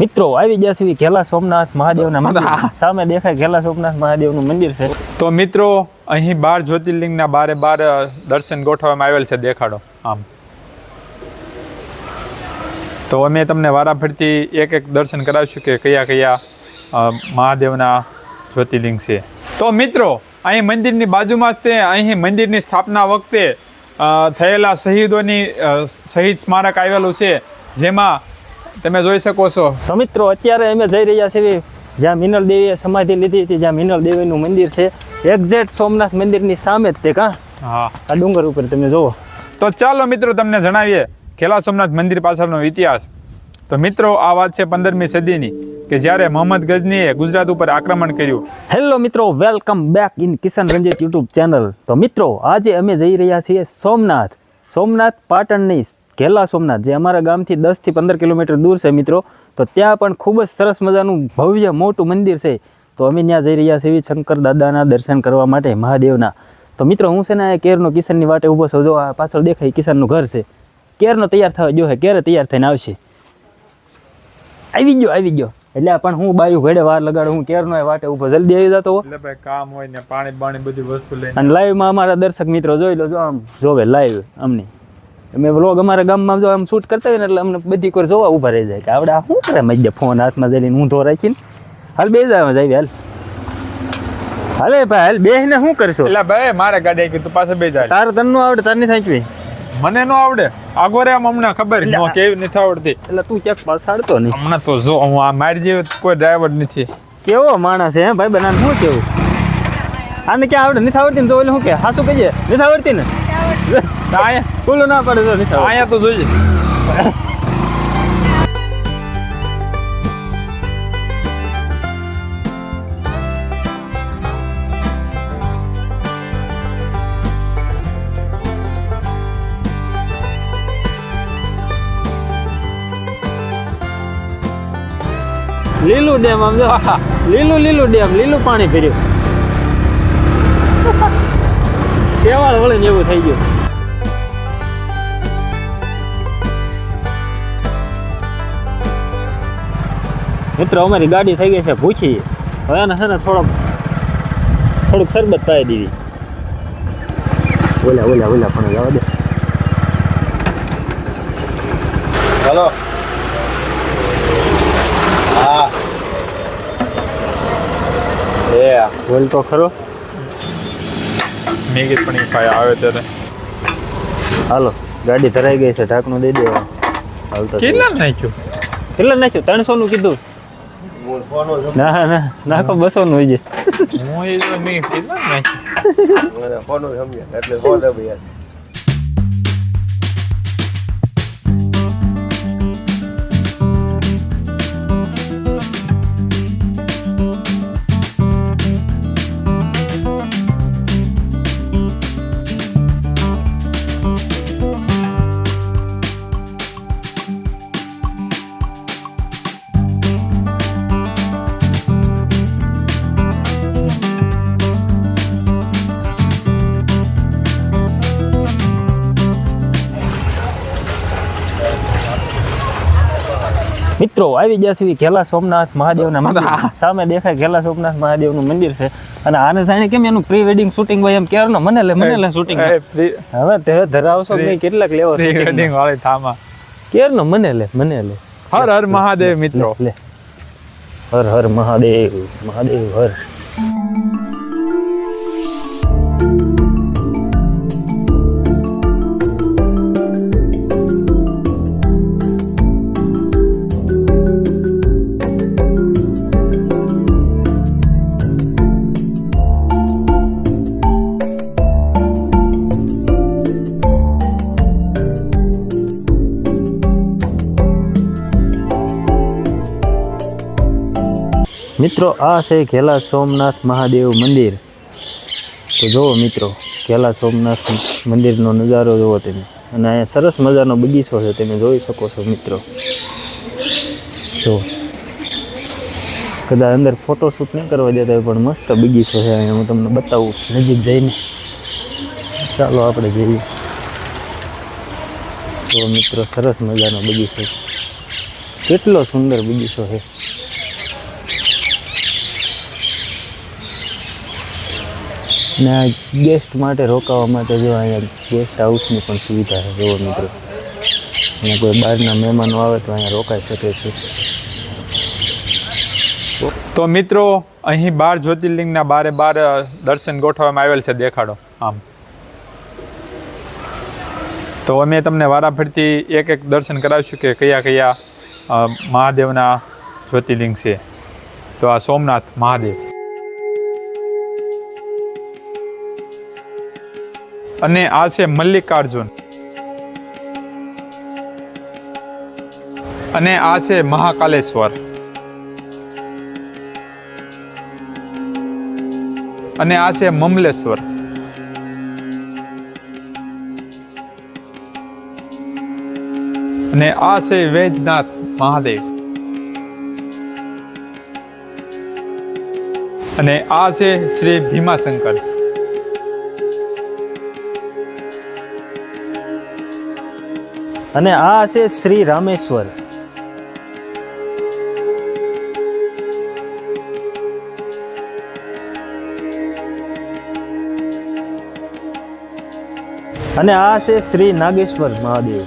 મિત્રો આવી ગયા છે ઘેલા સોમનાથ મહાદેવના મંદિર. સામે દેખાય ઘેલા સોમનાથ મહાદેવનું મંદિર છે. તો મિત્રો અહીં બાર જ્યોતિર્લિંગના બારે બાર દર્શન ગોઠવવામાં આવેલ છે દેખાડો. આમ. તો અમે તમને વારાફરતી એક એક દર્શન કરાવીશું કે કયા કયા મહાદેવના જ્યોતિર્લિંગ છે. તો મિત્રો અહીં મંદિરની બાજુમાં જ તે અહીં મંદિરની સ્થાપના વખતે થયેલા શહીદોની શહીદ સ્મારક આવેલું છે જેમાં તમે જોઈ શકો છો. તો મિત્રો અત્યારે અમે જઈ રહ્યા છીએ જ્યાં મિનલ દેવીએ સમાધિ લીધી હતી જ્યાં મિનલ દેવીનું મંદિર છે. એક્ઝેક્ટ સોમનાથ મંદિરની સામે જ તે કાં? હા. આ ડુંગર ઉપર તમે જુઓ. તો ચાલો મિત્રો તમને જણાવીએ ખેલા સોમનાથ મંદિર પાછળનો ઇતિહાસ. તો મિત્રો આ વાત છે પંદરમી સદીની કે જ્યારે મોહમ્મદ ગજનીએ ગુજરાત ઉપર આક્રમણ કર્યું. હેલો મિત્રો welcome back in Kishan Ranjit YouTube channel તો મિત્રો આજે અમે જઈ રહ્યા છીએ સોમનાથ. સોમનાથ પાટણની ઘેલા સોમનાથ જે અમારા ગામથી દસથી પંદર કિલોમીટર દૂર છે મિત્રો તો ત્યાં પણ ખૂબ જ સરસ મજાનું ભવ્ય મોટું મંદિર છે. તો અમે ત્યાં જઈ રહ્યા છીએ શંકર દાદાના દર્શન કરવા માટે મહાદેવના. તો મિત્રો હું છે ને કેરનો કિશનની વાટે ઊભો છું. જો આ પાછળ દેખાય કિશનનું ઘર છે. કેરનો તૈયાર થવા જો હે કેરે તૈયાર થઈને આવશે. આવી ગયો આવી ગયો. એટલે પણ હું બાયું ઘડે વાર લગાડું હું કેરનો વાટે ઊભો જલ્દી આવી જતો એટલે ભાઈ કામ હોય ને પાણી બાણી બધી વસ્તુ લઈને અને લાઈવમાં અમારા દર્શક મિત્રો જોઈ લો જો આમ જોવે લાઈવ અમને. અમે વ્લોગ અમારા ગામમાં જો આમ શૂટ કરતા હોય ને એટલે અમને બધી કોઈ જોવા ઊભા રહી જાય કે આપણે આ શું કરે મજા ફોન હાથમાં જઈને ઊંધો રાખીને. હાલ બે જાય જાય હાલ. હાલે ભાઈ હાલ બેહીને શું કરશો? એટલે ભાઈ મારે ગાડી આવી તું પાસે બે જાય. તાર તનનું આવડે તાર નહીં થાંચવી મને નો આવડે. આગોરે આમ હમણાં ખબર. ન કેવી નથી આવડતી. એટલે તું ક્યાંક પાછાડતો નહીં. હમણાં તો જો હું આ મારી જેવો કોઈ ડ્રાઈવર નથી. કેવો માણસ હે ભાઈ બનાને શું કેવું? આને ક્યાં આવડે? નથી આવડતી ને તો ઓલું શું કે? હાસું કહીએ? નથી આવડતી ને? અહીંયા ના પડે તો નથી અહીંયા તો જોઈએ લીલું ડેમ આમ જો લીલું લીલું ડેમ લીલું પાણી ભર્યું. શેવાળ વળે ને એવું થઈ ગયું. મિત્રો અમારી ગાડી થઈ ગઈ છે ભૂખી. હવે એને છે ને થોડોક થોડુંક શરબત પાઈ દેવી ઓલા ઓલા ઓલા પણ જવા દે. હલો. હા. એ બોલ તો ખરો. મેગી પણ ખાઈ આવે ત્યારે. હાલો ગાડી ધરાઈ ગઈ છે ઢાંકણું દઈ દેવા. હાલતો કેટલા નાખ્યું? કેટલા નાખ્યું? ત્રણસો નું કીધું. ના ના નાખો બસો નું હોય છે હું એ મેં કેટલા નાખ્યું? મને ફોનો સમજ્યા એટલે મિત્રો આવી ગયા છે ઘેલા સોમનાથ મહાદેવના મંદિર. સામે દેખાય ઘેલા સોમનાથ મહાદેવનું મંદિર છે. અને આને જાણે કેમ એનું પ્રી વેડિંગ શૂટિંગ હોય એમ ક્યારનો? મને લે મને લે શૂટિંગ હવે તે ધરાવશો નહીં? કેટલાક લેવો પ્રી વેડિંગ વાળી થામા. ક્યારનો? મને લે મને લે. હર હર મહાદેવ મિત્રો. લે. હર હર મહાદેવ મહાદેવ હર. મિત્રો, આ છે ઘેલા સોમનાથ મહાદેવ મંદિર. તો જુઓ મિત્રો ઘેલા સોમનાથ મંદિરનો નજારો જુઓ તમે. અને અહીંયા સરસ મજાનો બગીચો છે, તમે જોઈ શકો છો મિત્રો. જો. કદાચ અંદર ફોટોશૂટ નહીં કરવા દેતા પણ મસ્ત બગીચો છે અહીંયા. હું તમને બતાવું, નજીક જઈને. ચાલો આપણે જઈએ. તો મિત્રો, સરસ મજાનો બગીચો કેટલો સુંદર બગીચો છે. ને ગેસ્ટ માટે રોકાવા માટે જો અહીંયા ગેસ્ટ હાઉસની પણ સુવિધા છે, જુઓ મિત્રો. અને કોઈ બહારના મહેમાનો આવે તો અહીંયા રોકાઈ શકે છે. તો મિત્રો, અહીં બાર જ્યોતિર્લિંગના બારે બાર દર્શન ગોઠવવામાં આવેલ છે, દેખાડો, આમ. તો અમે તમને વારાફરતી એક એક દર્શન કરાવીશું કે કયા કયા મહાદેવના જ્યોતિર્લિંગ છે. તો આ સોમનાથ મહાદેવ. અને આ છે મલ્લિકાર્જુન. અને આ છે મહાકાલેશ્વર. અને આ છે મમલેશ્વર. અને આ છે વૈદ્યનાથ મહાદેવ. અને આ છે શ્રી ભીમાશંકર. અને આ છે શ્રી રામેશ્વર. અને આ છે શ્રી નાગેશ્વર મહાદેવ.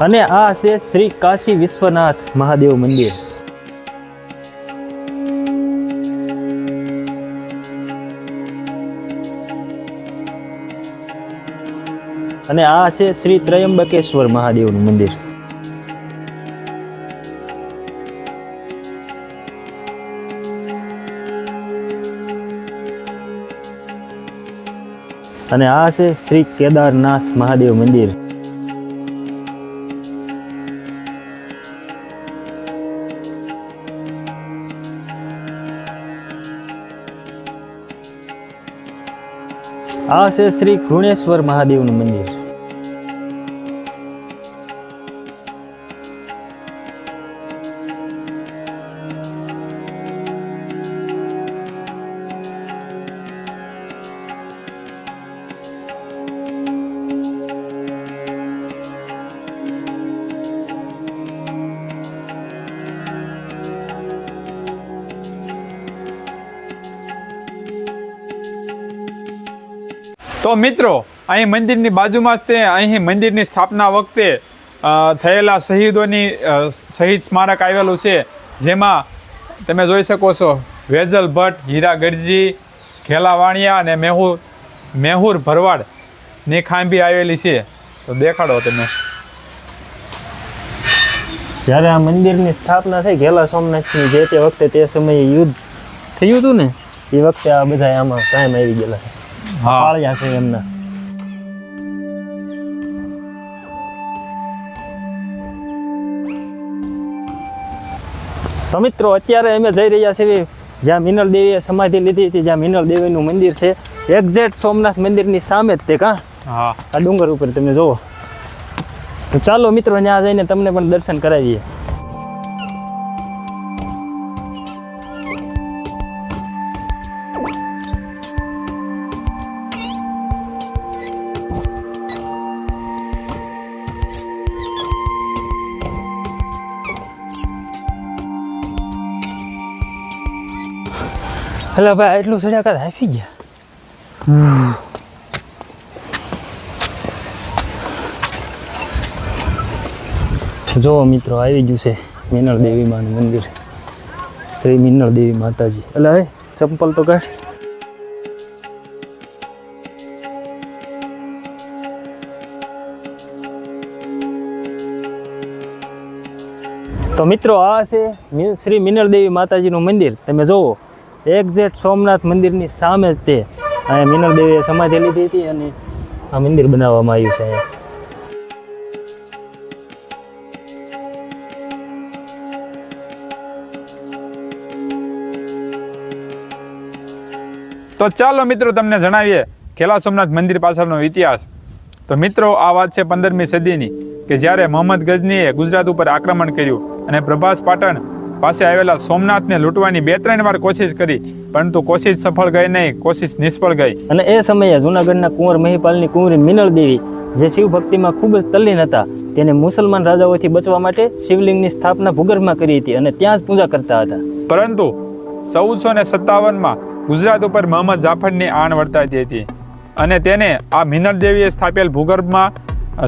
અને આ છે શ્રી કાશી વિશ્વનાથ મહાદેવ મંદિર. અને આ છે શ્રી ત્રયંબકેશ્વર મહાદેવનું મંદિર. અને આ છે શ્રી કેદારનાથ મહાદેવ મંદિર. આ છે શ્રી ઘૃણેશ્વર મહાદેવનું મંદિર. તો મિત્રો, અહીં મંદિરની બાજુમાં જ તે, અહીં મંદિરની સ્થાપના વખતે થયેલા શહીદોની શહીદ સ્મારક આવેલું છે, જેમાં તમે જોઈ શકો છો, વેજલ ભટ્ટ, હીરા ગરજી ઘેલા વાણિયા અને મેહુર મેહુર ભરવાડની ખાંભી આવેલી છે. તો દેખાડો તમે. જ્યારે આ મંદિરની સ્થાપના થઈ, ઘેલા સોમનાથની જે તે વખતે તે સમયે યુદ્ધ થયું હતું ને, એ વખતે આ બધા આમાં કાયમ આવી ગયેલા છે. પાળ્યા છે એમના. તો મિત્રો અત્યારે અમે જઈ રહ્યા છીએ જ્યાં મિનલ દેવીએ સમાધિ લીધી હતી જ્યાં મિનલ દેવીનું મંદિર છે. એક્ઝેક્ટ સોમનાથ મંદિરની સામે જ તે કાં? હા. આ ડુંગર ઉપર તમે જુઓ. તો ચાલો મિત્રો ત્યાં જઈને તમને પણ દર્શન કરાવીએ. હેલો ભાઈ એટલું સડ્યા કાં આપી ગયા જો મિત્રો, આવી ગયું છે મિનળ દેવી મંદિર. શ્રી મિનળ દેવી માતાજી. એટલે હે, ચંપલ તો કાઢ. તો મિત્રો, આ છે શ્રી મિનળ દેવી માતાજીનું મંદિર. તમે જુઓ. એક્ઝેક્ટ સોમનાથ મંદિરની સામે જ તે. અહીંયા દેવીએ સમાધિ લીધી હતી અને આ મંદિર બનાવવામાં આવ્યું છે અહીંયા. તો ચાલો મિત્રો તમને જણાવીએ ખેલા સોમનાથ મંદિર પાછળનો ઇતિહાસ. તો મિત્રો, આ વાત છે પંદરમી સદીની, કે જ્યારે મોહમ્મદ ગઝનીએ ગુજરાત ઉપર આક્રમણ કર્યું અને પ્રભાસ પાટણ પાસે આવેલા સોમનાથને લૂંટવાની બે ત્રણ વાર કોશિશ કરી પરંતુ કોશિશ સફળ ગઈ નહીં કોશિશ નિષ્ફળ ગઈ. અને એ સમયે જૂનાગઢના કુંવર મહિપાલની કુંવરી મિનળ દેવી જે શિવ ભક્તિમાં ખૂબ જ તલ્લીન હતા તેને મુસલમાન રાજાઓથી બચવા માટે શિવલિંગની સ્થાપના ભૂગર્ભમાં કરી હતી અને ત્યાં જ પૂજા કરતા હતા. પરંતુ ચૌદસો ને સત્તાવનમાં ગુજરાત ઉપર મોહમ્મદ જાફરની આણ વર્તાતી હતી અને તેને આ મિનર દેવીએ સ્થાપેલ ભૂગર્ભમાં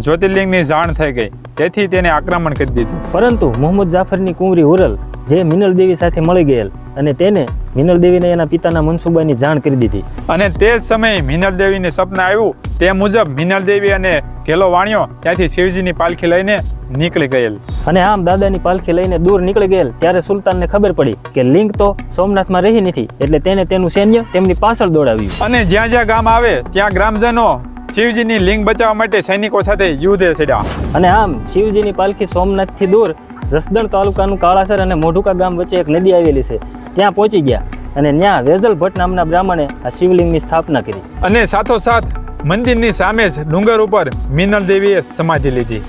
જ્યોતિર્લિંગની જાણ થઈ ગઈ તેથી તેને આક્રમણ કરી દીધું. પરંતુ મોહમ્મદ જાફરની કુંવરી હુરલ જે મિનલ દેવી સાથે મળી ગયેલ અને તેને મિનલ દેવીને એના પિતાના મનસુબાની જાણ કરી દીધી. અને તે જ સમયે મિનલ દેવીને સપના આવ્યું તે મુજબ મિનલ દેવી અને ઘેલો વાણિયો ત્યાંથી શિવજીની પાલખી લઈને નીકળી ગયેલ. અને આમ દાદાની પાલખી લઈને દૂર નીકળી ગયેલ ત્યારે સુલતાનને ખબર પડી કે લિંગ તો સોમનાથમાં રહી નથી એટલે તેને તેનું સૈન્ય તેમની પાછળ દોડાવ્યું. અને જ્યાં જ્યાં ગામ આવે ત્યાં ગ્રામજનો શિવજીની લિંગ બચાવવા માટે સૈનિકો સાથે યુદ્ધે ચડ્યા. અને આમ શિવજીની પાલખી સોમનાથથી દૂર જસદણ તાલુકાનું કાળાસર અને મોઢુકા ગામ વચ્ચે એક નદી આવેલી છે. ત્યાં પહોંચી ગયા અને ત્યાં વેજલ ભટ્ટ નામના બ્રાહ્મણે આ શિવલિંગની સ્થાપના કરી. અને સાથોસાથ મંદિરની સામે જ ડુંગર ઉપર મિનલ દેવીએ સમાધિ લીધી.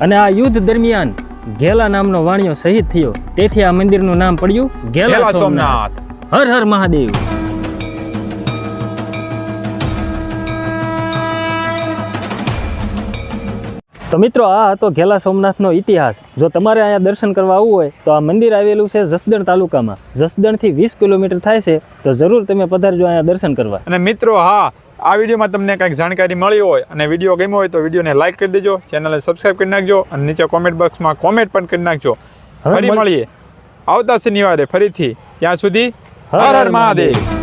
અને આ યુદ્ધ દરમિયાન ઘેલા નામનો વાણિયો શહીદ થયો. તેથી આ મંદિરનું નામ પડ્યું ઘેલા સોમનાથ. હર હર મહાદેવ. તો મિત્રો આ હતો ઘેલા સોમનાથનો ઇતિહાસ. જો તમારે અહીંયા દર્શન કરવા આવવું હોય તો આ મંદિર આવેલું છે જસદણ તાલુકામાં. જસદણથી વીસ કિલોમીટર થાય છે તો જરૂર તમે પધારજો અહીંયા દર્શન કરવા. અને મિત્રો હા આ વિડીયોમાં તમને કંઈક જાણકારી મળી હોય અને વીડિયો ગમ્યો હોય તો વિડીયોને લાઇક કરી દેજો ચેનલને સબસ્ક્રાઇબ કરી નાખજો અને નીચે કોમેન્ટ બોક્સમાં કોમેન્ટ પણ કરી નાખજો. ફરી મળીએ. આવતા શનિવારે ફરીથી. ત્યાં સુધી હર હર મહાદેવ.